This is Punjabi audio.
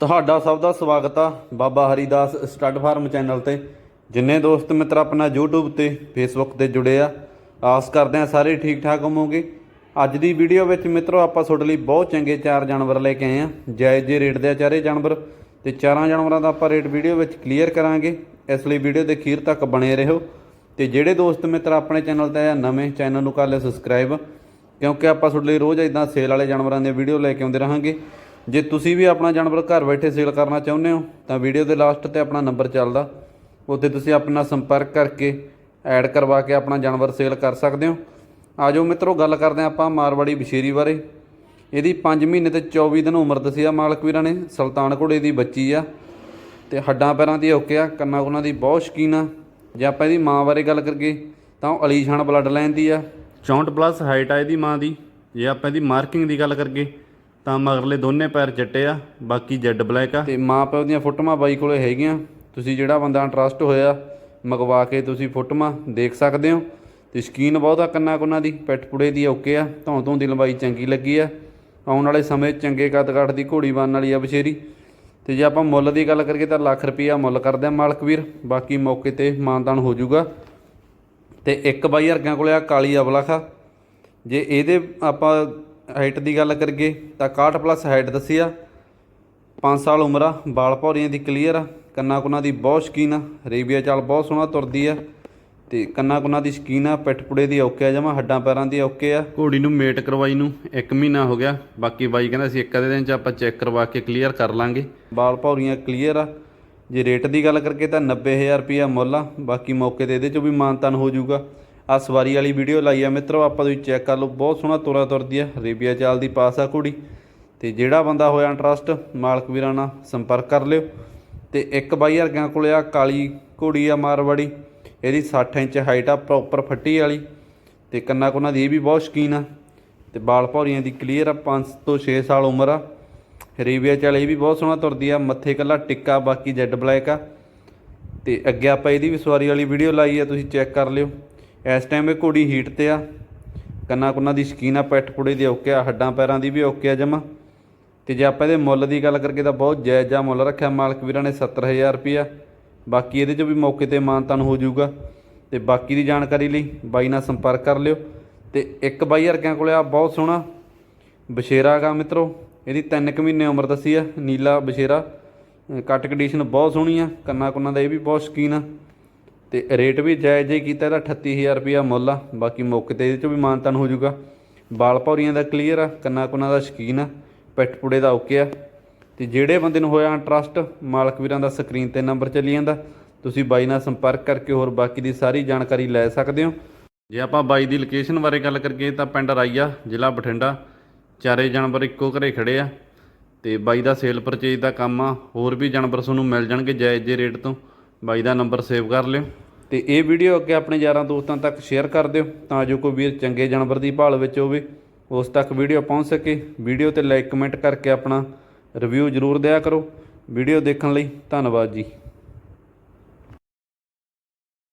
ਤੁਹਾਡਾ ਸਭ ਦਾ ਸਵਾਗਤ ਆ Baba Haridas stud farm channel ਤੇ। ਜਿੰਨੇ ਦੋਸਤ ਮਿੱਤਰ ਆਪਣਾ YouTube ਤੇ, Facebook ਤੇ ਜੁੜੇ ਆ, ਆਸ ਕਰਦੇ ਆ ਸਾਰੇ ਠੀਕ ਠਾਕ ਹੋਵੋਗੇ। ਅੱਜ ਦੀ ਵੀਡੀਓ ਵਿੱਚ ਮਿੱਤਰੋ, ਆਪਾਂ ਤੁਹਾਡੇ ਲਈ ਬਹੁਤ ਚੰਗੇ ਚਾਰ ਜਾਨਵਰ ਲੈ ਕੇ ਆਏ ਆ। ਜਾਇਜ਼ ਜੇ ਰੇਟ ਦੇ ਆ ਚਾਰੇ ਜਾਨਵਰ, ਤੇ ਚਾਰਾਂ ਜਾਨਵਰਾਂ ਦਾ ਆਪਾਂ ਰੇਟ ਵੀਡੀਓ ਵਿੱਚ ਕਲੀਅਰ ਕਰਾਂਗੇ। ਇਸ ਲਈ ਵੀਡੀਓ ਦੇ ਅਖੀਰ ਤੱਕ ਬਣੇ ਰਹੋ। ਤੇ ਜਿਹੜੇ ਦੋਸਤ ਮਿੱਤਰ ਆਪਣੇ ਚੈਨਲ ਤੇ ਆ, ਨਵੇਂ ਚੈਨਲ ਨੂੰ ਕਰ ਲਿਓ ਸਬਸਕ੍ਰਾਈਬ ਕਿਉਂਕਿ ਆਪਾਂ ਤੁਹਾਡੇ ਲਈ ਰੋਜ਼ ਇਦਾਂ ਸੇਲ ਵਾਲੇ ਜਾਨਵਰਾਂ ਦੀਆਂ ਵੀਡੀਓ ਲੈ ਕੇ ਆਉਂਦੇ ਰਹਾਂਗੇ। ਜੇ ਤੁਸੀਂ ਵੀ ਆਪਣਾ ਜਾਨਵਰ ਘਰ ਬੈਠੇ ਸੇਲ ਕਰਨਾ ਚਾਹੁੰਦੇ ਹੋ, ਤਾਂ ਵੀਡੀਓ ਦੇ ਲਾਸਟ ਤੇ ਆਪਣਾ ਨੰਬਰ ਚੱਲਦਾ। ਉੱਥੇ ਤੁਸੀਂ ਆਪਣਾ ਸੰਪਰਕ ਕਰਕੇ ਐਡ ਕਰਵਾ ਕੇ ਆਪਣਾ ਜਾਨਵਰ ਸੇਲ ਕਰ ਸਕਦੇ ਹੋ। ਆਜੋ ਮਿੱਤਰੋ, ਗੱਲ ਕਰਦੇ ਹਾਂ ਆਪਾਂ ਮਾਰਵਾੜੀ ਬਸ਼ੀਰੀ ਬਾਰੇ। ਇਹਦੀ 5 ਮਹੀਨੇ ਤੇ 24 ਦਿਨ ਉਮਰ ਦੱਸੀ ਆ ਮਾਲਕ ਵੀਰਾਂ ਨੇ, ਸੁਲਤਾਨ ਘੋੜੇ ਦੀ ਬੱਚੀ ਆ। ਤੇ ਹੱਡਾਂ ਪੈਰਾਂ ਦੀ ਓਕੇ ਆ, ਕੰਨਾਂ ਉਹਨਾਂ ਦੀ ਬਹੁਤ ਸ਼ਕੀਨ ਆ। ਜੇ ਆਪਾਂ ਇਹਦੀ ਮਾਂ ਬਾਰੇ ਗੱਲ ਕਰੀਏ, ਤਾਂ ਉਹ ਅਲੀਸ਼ਾਨ ਬਲੱਡ ਲਾਈਨ ਦੀ ਆ। 64 ਪਲੱਸ ਹਾਈਟ ਆ ਇਹਦੀ ਮਾਂ ਦੀ। ਜੇ ਆਪਾਂ ਇਹਦੀ ਮਾਰਕਿੰਗ ਦੀ ਗੱਲ ਕਰੀਏ ਤਾਂ ਮਗਰਲੇ ਦੋਨੇ ਪੈਰ ਚਿੱਟੇ ਆ, ਬਾਕੀ ਜੈਡ ਬਲੈਕ ਆ। ਤੇ ਮਾਂ ਪਿਓ ਦੀਆਂ ਫੋਟੋਆਂ ਬਾਈ ਕੋਲੇ ਹੈਗੀਆਂ। ਤੁਸੀਂ ਜਿਹੜਾ ਬੰਦਾ ਇੰਟਰਸਟ ਹੋਇਆ, ਮੰਗਵਾ ਕੇ ਤੁਸੀਂ ਫੋਟੋਆਂ ਦੇਖ ਸਕਦੇ ਹੋ। ਤੇ ਸ਼ਕੀਨ ਬਹੁਤ ਆ ਕੰਨਾਂ ਕੁੰਨਾਂ ਦੀ, ਪਿੱਠ ਪੁੜੇ ਦੀ ਓਕੇ ਆ। ਧੌਂ ਧੌਂ ਦੀ ਲੰਬਾਈ ਚੰਗੀ ਲੱਗੀ ਆ। ਆਉਣ ਵਾਲੇ ਸਮੇਂ ਚੰਗੇ ਕੱਦ ਕਾਠ ਦੀ ਘੋੜੀ ਬਣਨ ਵਾਲੀ ਆ ਬਸ਼ੇਰੀ। ਤੇ ਜੇ ਆਪਾਂ ਮੁੱਲ ਦੀ ਗੱਲ ਕਰੀਏ ਤਾਂ ਲੱਖ ਰੁਪਈਆ ਮੁੱਲ ਕਰਦੇ ਆ ਮਾਲਕ ਵੀਰ। ਬਾਕੀ ਮੌਕੇ ਤੇ ਮਾਨਦਾਨ ਹੋ ਜਾਊਗਾ। ਤੇ ਇੱਕ ਬਾਈ ਵਰਗਿਆਂ ਕੋਲੇ ਆ ਕਾਲੀ ਅਬਲਖ ਜੇ ਇਹਦੇ ਆਪਾਂ ਹਾਈਟ ਦੀ ਗੱਲ ਕਰੀਏ ਤਾਂ 61 ਪਲੱਸ ਹਾਈਟ ਦੱਸੀ ਆ। 5 ਸਾਲ ਉਮਰ ਆ ਬਾਲ ਭੌਰੀਆਂ ਦੀ ਕਲੀਅਰ ਆ ਕੰਨਾਂ ਕੁੰਨਾਂ ਦੀ ਬਹੁਤ ਸ਼ਕੀਨ ਆ ਰੇਬੀਆ ਚਾਲ ਬਹੁਤ ਸੋਹਣਾ ਤੁਰਦੀ ਆ। ਤੇ ਕੰਨਾਂ ਕੁੰਨਾਂ ਦੀ ਸ਼ਕੀਨ ਆ ਪਿੱਠ ਪੁੜੇ ਦੀ ਓਕੇ ਆ ਜਮਾ ਹੱਡਾਂ ਪੈਰਾਂ ਦੀ ਓਕੇ ਆ। ਘੋੜੀ ਨੂੰ ਮੇਟ ਕਰਵਾਈ ਨੂੰ 1 ਮਹੀਨਾ ਹੋ ਗਿਆ ਬਾਕੀ ਬਾਈ ਕਹਿੰਦਾ ਸੀ ਇੱਕ ਅੱਧੇ ਦਿਨ ਚ ਆਪਾਂ ਚੈੱਕ ਕਰਵਾ ਕੇ ਕਲੀਅਰ ਕਰ ਲਾਂਗੇ। ਬਾਲ ਭੌਰੀਆਂ ਕਲੀਅਰ ਆ। ਜੇ ਰੇਟ ਦੀ ਗੱਲ ਕਰਕੇ ਤਾਂ 90000 ਰੁਪਿਆ ਮੁੱਲ ਆ ਬਾਕੀ ਮੌਕੇ ਤੇ ਇਹਦੇ ਚੋਂ ਵੀ ਮਾਨਤਨ ਹੋ ਜਾਊਗਾ। ਆ ਸਵਾਰੀ ਵਾਲੀ ਵੀਡੀਓ ਲਾਈ ਆ, ਮਿੱਤਰੋ, ਆਪਾਂ ਤੁਸੀਂ ਚੈੱਕ ਕਰ ਲਓ। ਬਹੁਤ ਸੋਹਣਾ ਤੁਰਾ ਤੁਰਦੀ ਆ, ਰੇਬੀਆ ਚਾਲ ਦੀ ਪਾਸ ਆ ਘੋੜੀ। ਤੇ ਜਿਹੜਾ ਬੰਦਾ ਹੋਇਆ ਇੰਟਰਸਟ ਮਾਲਕ ਵੀਰਾਂ ਨਾਲ ਸੰਪਰਕ ਕਰ ਲਿਓ। ਤੇ ਇੱਕ ਬਾਈ ਵਰਗਿਆਂ ਕੋਲੇ ਆ, ਕਾਲੀ ਘੋੜੀ ਆ, ਮਾਰਵਾੜੀ। ਇਹਦੀ 60 ਇੰਚ ਹਾਈਟ ਆ ਪ੍ਰੋਪਰ ਫੱਟੀ ਵਾਲੀ। ਤੇ ਕੰਨਾਂ ਕੁੰਨਾਂ ਦੀ ਇਹ ਵੀ ਬਹੁਤ ਸ਼ਕੀਨ ਆ। ਤੇ ਬਾਲ ਭੌਰੀਆਂ ਦੀ ਕਲੀਅਰ ਆ 5 ਤੋਂ 6 ਸਾਲ ਉਮਰ ਆ। ਰੇਬੀਆ ਚਾਲ ਇਹ ਵੀ ਬਹੁਤ ਸੋਹਣਾ ਤੁਰਦੀ ਆ, ਮੱਥੇ ਕੱਲਾ ਟਿੱਕਾ, ਬਾਕੀ ਜੈਡ ਬਲੈਕ ਆ। ਤੇ ਅੱਗੇ ਆਪਾਂ ਇਹਦੀ ਵੀ ਸਵਾਰੀ ਵਾਲੀ ਵੀਡੀਓ ਲਾਈ ਆ, ਤੁਸੀਂ ਚੈੱਕ ਕਰ ਲਿਓ। ਇਸ ਟਾਈਮ ਇਹ ਘੋੜੀ ਹੀਟ ਤੇ ਆ। ਕੰਨਾਂ ਕੁੰਨਾਂ ਦੀ ਸ਼ਕੀਨ ਆ, ਪਿੱਠ ਪੁੜੇ ਦੀ ਓਕੇ ਆ, ਹੱਡਾਂ ਪੈਰਾਂ ਦੀ ਵੀ ਓਕੇ ਆ ਜਮਾ। ਤੇ ਜੇ ਆਪਾਂ ਇਹਦੇ ਮੁੱਲ ਦੀ ਗੱਲ ਕਰਕੇ ਤਾਂ ਬਹੁਤ ਜਾਇਜ਼ ਮੁੱਲ ਰੱਖਿਆ ਮਾਲਕ ਵੀਰਾਂ ਨੇ 70000 ਰੁਪਿਆ ਬਾਕੀ ਇਹਦੇ 'ਚ ਵੀ ਮੌਕੇ ਤੇ ਮਾਨਤਨ ਹੋ ਜਾਊਗਾ। ਤੇ ਬਾਕੀ ਦੀ ਜਾਣਕਾਰੀ ਲਈ ਬਾਈ ਨਾਲ ਸੰਪਰਕ ਕਰ ਲਿਓ। ਤੇ ਇੱਕ ਬਾਈ ਵਰਗਿਆਂ ਕੋਲੇ ਆ, ਬਹੁਤ ਸੋਹਣਾ ਬਸ਼ੇਰਾ ਗਾ ਮਿੱਤਰੋ। ਇਹਦੀ 3 ਕੁ ਮਹੀਨੇ ਉਮਰ ਦੱਸੀ ਆ, ਨੀਲਾ ਬਸ਼ੇਰਾ ਕੱਟ ਕੰਡੀਸ਼ਨ ਬਹੁਤ ਸੋਹਣੀ ਆ, ਕੰਨਾਂ ਕੁੰਨਾਂ ਦਾ ਇਹ ਵੀ ਬਹੁਤ ਸ਼ਕੀਨ ਆ। ਤੇ ਰੇਟ ਵੀ ਜਾਇਜ਼ ਹੀ ਕੀਤਾ ਇਹਦਾ 38000 ਰੁਪਿਆ ਮੁੱਲ ਆ। ਬਾਕੀ ਮੌਕੇ ਤੇ ਇਹਦੇ 'ਚ ਵੀ ਮਾਨਤਨ ਹੋ ਜਾਊਗਾ। ਬਾਲ ਭੌਰੀਆਂ ਦਾ ਕਲੀਅਰ ਆ, ਕੰਨਾਂ ਕੁੰਨਾਂ ਦਾ ਸ਼ਕੀਨ ਆ, ਪਿੱਠ ਪੁੜੇ ਦਾ ਓਕੇ ਆ। ਤੇ ਜਿਹੜੇ ਬੰਦੇ ਨੂੰ ਹੋਇਆ ਇੰਟਰਸਟ ਮਾਲਕ ਵੀਰਾਂ ਦਾ ਸਕਰੀਨ ਤੇ ਨੰਬਰ ਚੱਲੀ ਜਾਂਦਾ। ਤੁਸੀਂ ਬਾਈ ਨਾਲ ਸੰਪਰਕ ਕਰਕੇ ਹੋਰ ਬਾਕੀ ਦੀ ਸਾਰੀ ਜਾਣਕਾਰੀ ਲੈ ਸਕਦੇ ਹੋ। ਜੇ ਆਪਾਂ ਬਾਈ ਦੀ ਲੋਕੇਸ਼ਨ ਬਾਰੇ ਗੱਲ ਕਰੀਏ ਤਾਂ ਪਿੰਡ ਰਾਈਆ, ਜ਼ਿਲ੍ਹਾ ਬਠਿੰਡਾ। ਚਾਰੇ ਜਾਨਵਰ ਇੱਕੋ ਘਰੇ ਖੜੇ ਆ। ਤੇ ਬਾਈ ਦਾ ਸੇਲ ਪਰਚੇਜ ਦਾ ਕੰਮ ਆ। ਹੋਰ ਵੀ ਜਾਨਵਰ ਤੁਹਾਨੂੰ ਮਿਲ ਜਾਣਗੇ ਜਾਇਜ਼ ਜੇ ਰੇਟ ਤੋਂ। ਬਾਈ ਦਾ ਨੰਬਰ ਸੇਵ ਕਰ ਲਿਓ ਤੇ ਇਹ ਵੀਡੀਓ ਅੱਗੇ ਆਪਣੇ ਯਾਰਾਂ ਦੋਸਤਾਂ ਤੱਕ ਸ਼ੇਅਰ ਕਰ ਦਿਓ ਤਾਂ ਜੋ ਕੋਈ ਵੀਰ ਚੰਗੇ ਜਾਨਵਰ ਦੀ ਭਾਲ ਵਿੱਚ ਹੋਵੇ, ਉਸ ਤੱਕ ਵੀਡੀਓ ਪਹੁੰਚ ਸਕੇ। ਵੀਡੀਓ ਤੇ ਲਾਈਕ ਕਮੈਂਟ ਕਰਕੇ ਆਪਣਾ ਰਿਵਿਊ ਜ਼ਰੂਰ ਦਿਆ ਕਰੋ। ਵੀਡੀਓ ਦੇਖਣ ਲਈ ਧੰਨਵਾਦ ਜੀ।